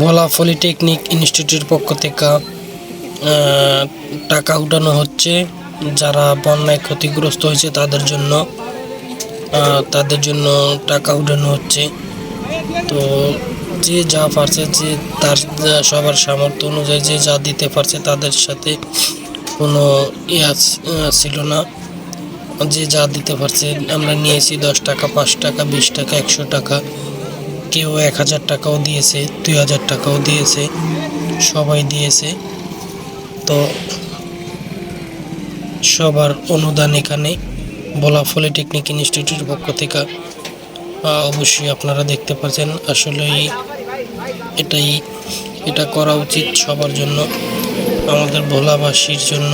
ভোলা polytechnic ইনস্টিটিউটের পক্ষ থেকে টাকা উঠানো হচ্ছে। যারা বন্যায় ক্ষতিগ্রস্ত হয়েছে তাদের জন্য তাদের জন্য টাকা উঠানো হচ্ছে। তো যে যা পারছে, যে তার সবার সামর্থ্য অনুযায়ী যে যা দিতে পারছে তাদের সাথে কোনো ইয়া ছিল না। যে যা দিতে পারছে, আমরা নিয়েছি দশ টাকা, পাঁচ টাকা, বিশ টাকা, একশো টাকা। কেউ এক হাজার টাকাও দিয়েছে দুই হাজার টাকাও দিয়েছে সবাই দিয়েছে। তো সবার অনুদান এখানে বলা পলিটেকনিক ইনস্টিটিউটের পক্ষ থেকে অবশ্যই আপনারা দেখতে পাচ্ছেন। আসলেই এটাই এটা করা উচিত সবার জন্য আমাদের ভোলাবাসীর জন্য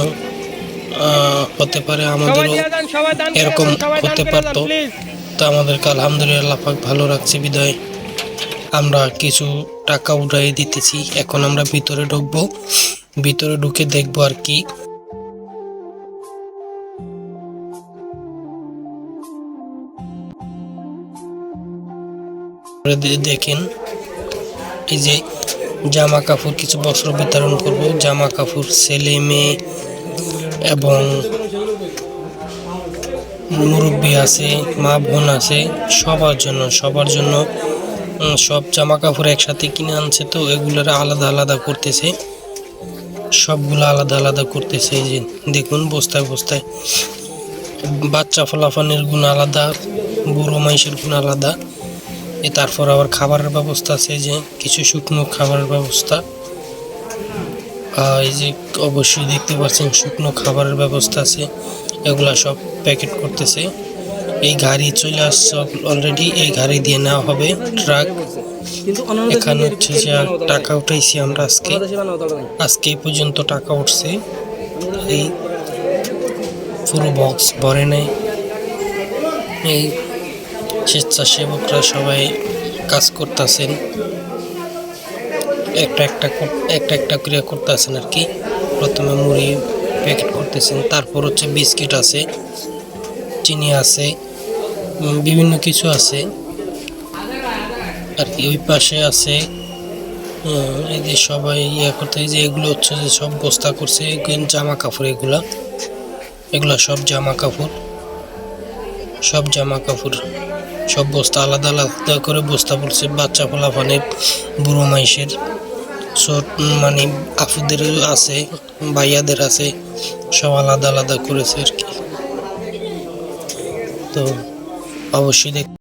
হতে পারে আমাদেরও এরকম হতে পারতো। তো আমাদেরকে আলহামদুলিল্লাহ পাক ভালো রাখছে বিদায়। আমরা কিছু টাকা উঠাই দিতেছি। এখন আমরা ভিতরে ঢুকবো। ভিতরে ঢুকে দেখব আর কি। দেখেন, এই যে জামা কাপড় কিছু বস্ত্র বিতরণ করব। জামা কাপড়, ছেলে মেয়ে এবং মুরব্বী আছে, মা বোন আছে, সবার জন্য সবার জন্য সব জামা কাপড় একসাথে কিনে আনছে তো, এগুলোর আলাদা আলাদা করতেছে। সবগুলো আলাদা আলাদা করতেছে, এই যে দেখুন বস্তায় বস্তায়। বাচ্চা ফলাফানের গুণ আলাদা, বুড়ো মাইসের গুণ আলাদা। এ তারপর আবার খাবারের ব্যবস্থা আছে যে কিছু শুকনো খাবারের ব্যবস্থা। এই যে অবশ্যই দেখতে পাচ্ছেন শুকনো খাবারের ব্যবস্থা আছে, এগুলা সব প্যাকেট করতেছে। এই গাড়ি চলে আসছে অলরেডি এই গাড়ি দিয়ে নেওয়া হবে ট্রাক এখানে হচ্ছে যে টাকা উঠাইছি আমরা আজকে। আজকে এই পর্যন্ত টাকা উঠছে। এই পুরো বক্স ভরে নেয়। এই স্বেচ্ছাসেবকরা সবাই কাজ করতেছেন। একটা একটা একটা একটা করে করতেছেন আর কি। প্রথমে মুড়ি প্যাকেট করতেছেন তারপর হচ্ছে বিস্কিট আছে চিনি আছে। বিভিন্ন কিছু আছে। আর কি, ওই পাশে আছে এই যে সবাই ইয়ে করতে যে এগুলো হচ্ছে যে সব বস্তা করছে জামা কাপড় এগুলা। এগুলা সব জামা কাপড় সব জামা কাপড় সব বস্তা আলাদা আলাদা করে বস্তা পড়ছে বাচ্চা ফলাফানের বুড়ো মাইসের। ছোট মানে আফুদের আছে, ভাইয়াদের আছে, সব আলাদা আলাদা করেছে আর কি। তো অবশ্যই দেখ